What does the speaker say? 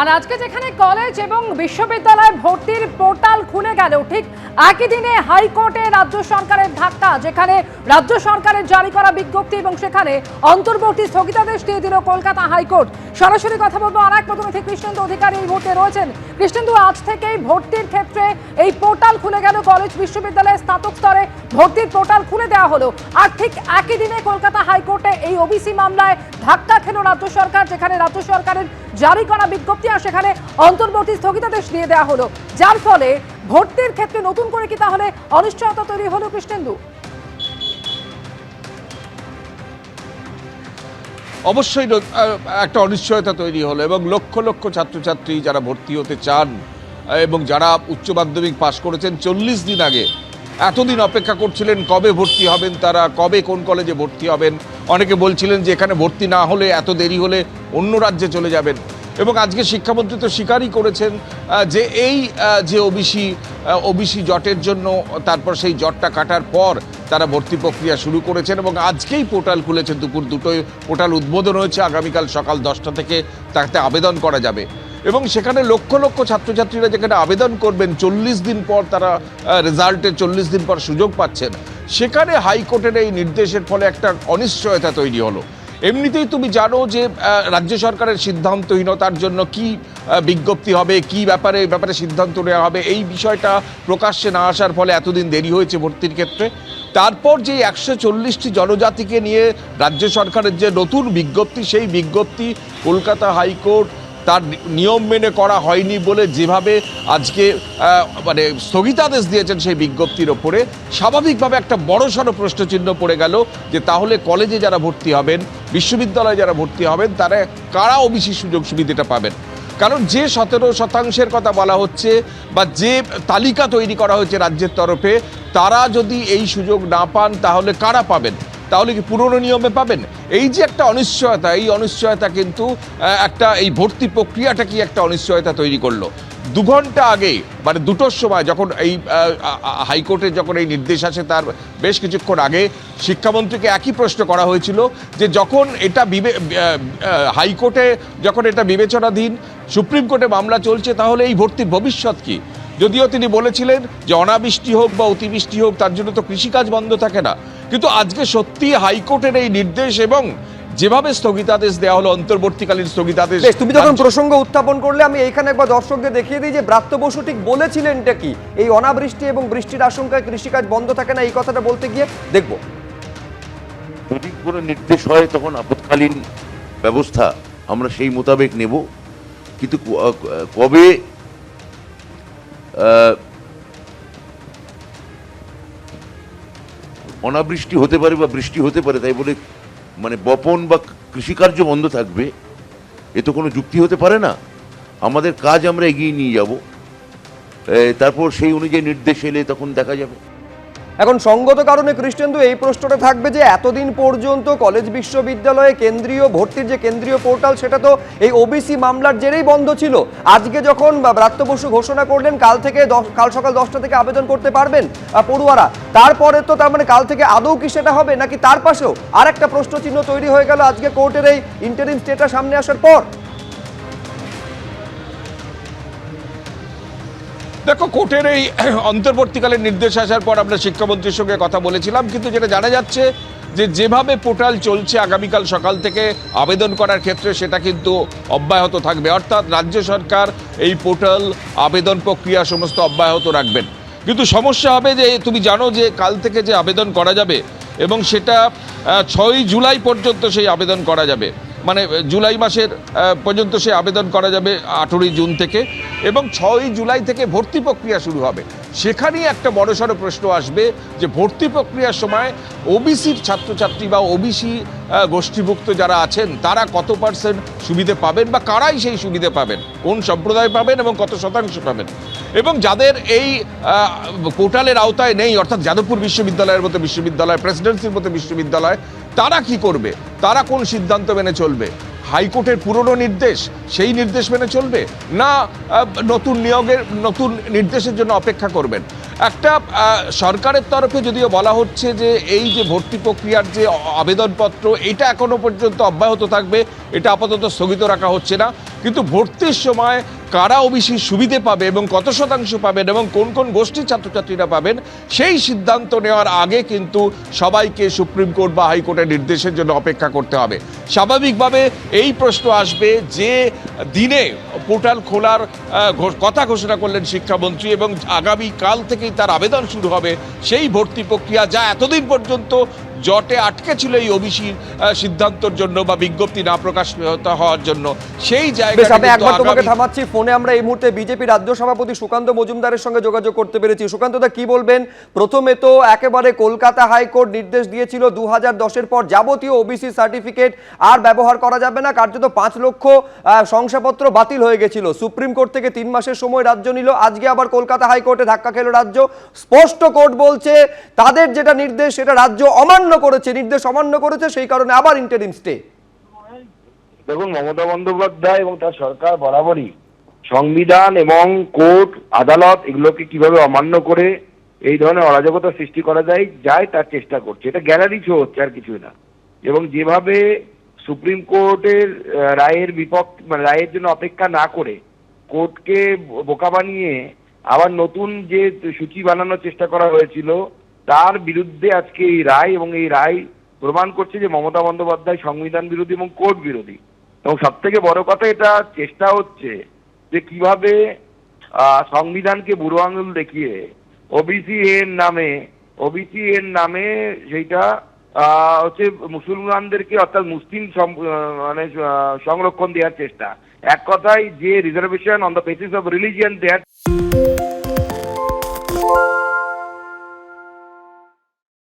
আর আজকে যেখানে কলেজ এবং বিশ্ববিদ্যালয় ভর্তির পোর্টাল খুলে গেল ঠিক একই দিনে হাইকোর্টে রাজ্য সরকারের ধাক্কা, যেখানে রাজ্য সরকারের জারি করা বিজ্ঞপ্তি এবং সেখানে অন্তর্বর্তী স্থগিতাদেশ দিয়ে দিল কলকাতা হাইকোর্ট। সরাসরি কথা বলব আর এক প্রতিনিধি কৃষ্ণেন্দু অধিকারী এই মুহূর্তে রয়েছেন। কৃষ্ণেন্দু, আজ থেকেই ভর্তির ক্ষেত্রে এই পোর্টাল খুলে গেল। কলেজ বিশ্ববিদ্যালয়ের স্নাতক স্তরে ভর্তির পোর্টাল খুলে দেওয়া হলো। আর ঠিক একই দিনে কলকাতা হাইকোর্টে এই ওবিসি মামলায় ধাক্কা খেল রাজ্য সরকার, যেখানে রাজ্য সরকারের জারি করা বিজ্ঞপ্তি আর সেখানে অন্তর্বর্তী স্থগিতাদেশ দিয়ে দেওয়া হলো। যার ফলে ভর্তির ক্ষেত্রে নতুন করে কি তাহলে অনিশ্চয়তা তৈরি হলো কৃষ্ণেন্দু? অবশ্যই একটা অনিশ্চয়তা তৈরি হলো এবং লক্ষ লক্ষ ছাত্রছাত্রী যারা ভর্তি হতে চান এবং যারা উচ্চ মাধ্যমিক পাশ করেছেন, চল্লিশ দিন আগে এতদিন অপেক্ষা করছিলেন কবে ভর্তি হবেন তারা, কবে কোন কলেজে ভর্তি হবেন অনেকে বলছিলেন যে এখানে ভর্তি না হলে, এত দেরি হলে অন্য রাজ্যে চলে যাবেন। এবং আজকে শিক্ষামন্ত্রী তো স্বীকারই করেছেন যে এই যে ওবিসি ওবিসি জটের জন্য, তারপর সেই জটটা কাটার পর তারা ভর্তি প্রক্রিয়া শুরু করেছেন এবং আজকেই পোর্টাল খুলেছেন দুপুর দুটোয়, পোর্টাল উদ্বোধন হয়েছে, আগামীকাল সকাল দশটা থেকে তাতে আবেদন করা যাবে। এবং সেখানে লক্ষ লক্ষ ছাত্রছাত্রীরা যেখানে আবেদন করবেন, চল্লিশ দিন পর তারা রেজাল্টের চল্লিশ দিন পর সুযোগ পাচ্ছেন। সেখানে হাইকোর্টের এই নির্দেশের ফলে একটা অনিশ্চয়তা তৈরি হলো। এমনিতেই তুমি জানো যে রাজ্য সরকারের সিদ্ধান্তহীনতার জন্য কি বিজ্ঞপ্তি হবে, কি ব্যাপারে ব্যাপারে সিদ্ধান্ত নেওয়া হবে, এই বিষয়টা প্রকাশ্যে না আসার ফলে এতদিন দেরি হয়েছে ভর্তির ক্ষেত্রে। তারপর যে একশো চল্লিশটি জনজাতিকে নিয়ে রাজ্য সরকারের যে নতুন বিজ্ঞপ্তি, সেই বিজ্ঞপ্তি কলকাতা হাইকোর্ট তার নিয়ম মেনে করা হয়নি বলে যেভাবে আজকে মানে স্থগিতাদেশ দিয়েছেন সেই বিজ্ঞপ্তির ওপরে, স্বাভাবিকভাবে একটা বড়সড় প্রশ্নচিহ্ন পড়ে গেল যে তাহলে কলেজে যারা ভর্তি হবেন, বিশ্ববিদ্যালয়ে যারা ভর্তি হবেন, তারা কারা ওবিসি সুযোগ সুবিধাটা পাবেন? কারণ যে সতেরো শতাংশের কথা বলা হচ্ছে বা যে তালিকা তৈরি করা হয়েছে রাজ্যের তরফে, তারা যদি এই সুযোগ না পান, তাহলে কারা পাবেন? তাহলে কি পুরনো নিয়মে পাবেন? এই যে একটা অনিশ্চয়তা, এই অনিশ্চয়তা কিন্তু একটা এই ভর্তি প্রক্রিয়াটা কি একটা অনিশ্চয়তা তৈরি করল? দু ঘণ্টা আগে মানে দুটোর সময় যখন এই হাইকোর্টের যখন এই নির্দেশ আসে, তার বেশ কিছুক্ষণ আগে শিক্ষামন্ত্রীকে একই প্রশ্ন করা হয়েছিল যে যখন এটা বিবে হাইকোর্টে যখন এটা বিবেচনাধীন, সুপ্রিম কোর্টে মামলা চলছে, তাহলে এই ভর্তির ভবিষ্যৎ কি? যদিও তিনি বলেছিলেন যে অনাবৃষ্টি হোক বা অতিবৃষ্টি হোক, তার জন্য তো কৃষিকাজ বন্ধ থাকে না। কিন্তু আজকে সত্যি হাইকোর্টের এই নির্দেশ এবং যেভাবে স্থগিতাদেশ দেওয়া হলো অন্তর্বর্তীকালীন স্থগিতাদেশ তুমি যখন প্রসঙ্গ উত্থাপন করলে আমি এইখানে একবার দর্শকদের দেখিয়ে দিই যে ব্রাত্য বসু ঠিক বলেছিলেনটা কি? এই অনাবৃষ্টি এবং বৃষ্টির আশঙ্কায় কৃষিকাজ বন্ধ থাকে না এই কথাটা বলতে গিয়ে দেখব। যদি কোনো নির্দেশ হয় তখন আপৎকালীন ব্যবস্থা আমরা সেই মোতাবেক নেব। কিন্তু কবে অনাবৃষ্টি হতে পারে বা বৃষ্টি হতে পারে, তাই বলে মানে বপন বা কৃষিকার্য বন্ধ থাকবে, এ তো কোনো যুক্তি হতে পারে না। আমাদের কাজ আমরা এগিয়ে নিয়ে যাব। তারপর সেই অনুযায়ী নির্দেশ এলে তখন দেখা যাবে। এখন সঙ্গত কারণে কৃষ্ণেন্দু এই প্রশ্নটা থাকবে যে এতদিন পর্যন্ত কলেজ বিশ্ববিদ্যালয়ে কেন্দ্রীয় ভর্তির যে কেন্দ্রীয় পোর্টাল, সেটা তো এই ওবিসি মামলার জেরেই বন্ধ ছিল। আজকে যখন ব্রাত্য বসু ঘোষণা করলেন, কাল থেকে কাল সকাল দশটা থেকে আবেদন করতে পারবেন পড়ুয়ারা। তারপরে তো তার মানে কাল থেকে আদৌ কি সেটা হবে, নাকি তার পাশেও আর একটা প্রশ্নচিহ্ন তৈরি হয়ে গেল আজকে কোর্টের এই ইন্টারিম স্টেটা সামনে আসার পর? দেখো, কোর্টের এই অন্তর্বর্তীকালীন নির্দেশ আসার পর আমরা শিক্ষামন্ত্রীর সঙ্গে কথা বলেছিলাম, কিন্তু যেটা জানা যাচ্ছে যে যেভাবে পোর্টাল চলছে আগামীকাল সকাল থেকে আবেদন করার ক্ষেত্রে সেটা কিন্তু অব্যাহত থাকবে। অর্থাৎ রাজ্য সরকার এই পোর্টাল আবেদন প্রক্রিয়া সমস্ত অব্যাহত রাখবেন। কিন্তু সমস্যা হবে যে, তুমি জানো যে কাল থেকে যে আবেদন করা যাবে এবং সেটা ছয়ই জুলাই পর্যন্ত সেই আবেদন করা যাবে। মানে জুলাই মাসের পর্যন্ত সে আবেদন করা যাবে আঠেরোই জুন থেকে এবং ছয়ই জুলাই থেকে ভর্তি প্রক্রিয়া শুরু হবে। সেখানেই একটা বড়সড় প্রশ্ন আসবে যে ভর্তি প্রক্রিয়ার সময় ওবিসির ছাত্রছাত্রী বা ওবিসি গোষ্ঠীভুক্ত যারা আছেন, তারা কত পার্সেন্ট সুবিধে পাবেন বা কারাই সেই সুবিধে পাবেন? কোন সম্প্রদায় পাবেন এবং কত শতাংশ পাবেন? এবং যাদের এই পোর্টালের আওতায় নেই, অর্থাৎ যাদবপুর বিশ্ববিদ্যালয়ের মতো বিশ্ববিদ্যালয়, প্রেসিডেন্সির মতো বিশ্ববিদ্যালয় তারা কি করবে? তারা কোন সিদ্ধান্ত মেনে চলবে? হাইকোর্টের পুরনো নির্দেশ, সেই নির্দেশ মেনে চলবে? না নতুন নিয়োগের, নতুন নির্দেশের জন্য অপেক্ষা করবেন? একটা সরকারের তরফে যদিও বলা হচ্ছে যে এই যে ভর্তি প্রক্রিয়ার যে আবেদনপত্র, এটা এখনও পর্যন্ত অব্যাহত থাকবে, এটা আপাতত স্থগিত রাখা হচ্ছে না। কিন্তু ভর্তির সময় কারা ওবিসি সুবিধে পাবে এবং কত শতাংশ পাবেন এবং কোন কোন গোষ্ঠীর ছাত্রছাত্রীরা পাবেন, সেই সিদ্ধান্ত নেওয়ার আগে কিন্তু সবাইকে সুপ্রিম কোর্ট বা হাইকোর্টের নির্দেশের জন্য অপেক্ষা করতে হবে। স্বাভাবিকভাবে এই প্রশ্ন আসবে যে দিনে পোর্টাল খোলার কথা ঘোষণা করলেন শিক্ষামন্ত্রী এবং আগামী কাল থেকেই তার আবেদন শুরু হবে সেই ভর্তি প্রক্রিয়া যা এতদিন পর্যন্ত জটে আটকে ছিল এই ওবিসির সিদ্ধান্তর জন্য বা বিজ্ঞপ্তি না প্রকাশ হওয়ার জন্য। সেই আমি একবার তোমাকে থামাচ্ছি। ফোনে আমরা এই মুহূর্তে বিজেপি রাজ্য সভাপতি সুকান্ত মজুমদারের সঙ্গে যোগাযোগ করতে পেরেছি। সুকান্ত দা কি বলবেন? প্রথমে তো একেবারে কলকাতা হাইকোর্ট নির্দেশ দিয়েছিল দু হাজার পর যাবতীয় ওবিসি সার্টিফিকেট আর ব্যবহার করা যাবে না। কার্যত পাঁচ লক্ষ শংসাপত্র বাতিল হয়ে গেছিল। সুপ্রিম কোর্ট থেকে তিন মাসের সময় রাজ্য নিল। আজকে আবার কলকাতা হাইকোর্টে ধাক্কা খেলো রাজ্য। স্পষ্ট কোর্ট বলছে তাদের যেটা নির্দেশ সেটা রাজ্য অমান্য করেছে, নির্দেশ অমান্য করেছে, সেই কারণে আবার ইন্টারিম স্টে দেখুন, মমতা বন্দ্যোপাধ্যায় এবং তার সরকার বরাবরই সংবিধান এবং কোর্ট, আদালত এগুলোকে কীভাবে অমান্য করে এই ধরনের অরাজকতা সৃষ্টি করা যায় যায় তার চেষ্টা করছে। এটা গ্যালারি শো হচ্ছে আর কিছুই না। এবং যেভাবে সুপ্রিম কোর্টের রায়ের বিপক্ষ মানে রায়ের জন্য অপেক্ষা না করে কোর্টকে বোকা বানিয়ে আবার নতুন যে সূচি বানানোর চেষ্টা করা হয়েছিল তার বিরুদ্ধে আজকে এই রায় এবং এই রায় প্রমাণ করছে যে মমতা বন্দ্যোপাধ্যায় সংবিধান বিরোধী এবং কোর্ট বিরোধী। এবং সব থেকে বড় কথা, এটা চেষ্টা হচ্ছে যে কীভাবে সংবিধানকে বুড়ো আঙুল দেখিয়ে ওবিসি এর নামে ওবিসি এর নামে সেইটা হচ্ছে মুসলমানদেরকে অর্থাৎ মুসলিম মানে সংরক্ষণ দেওয়ার চেষ্টা। এক কথায় যে reservation on the basis of religion দেওয়ার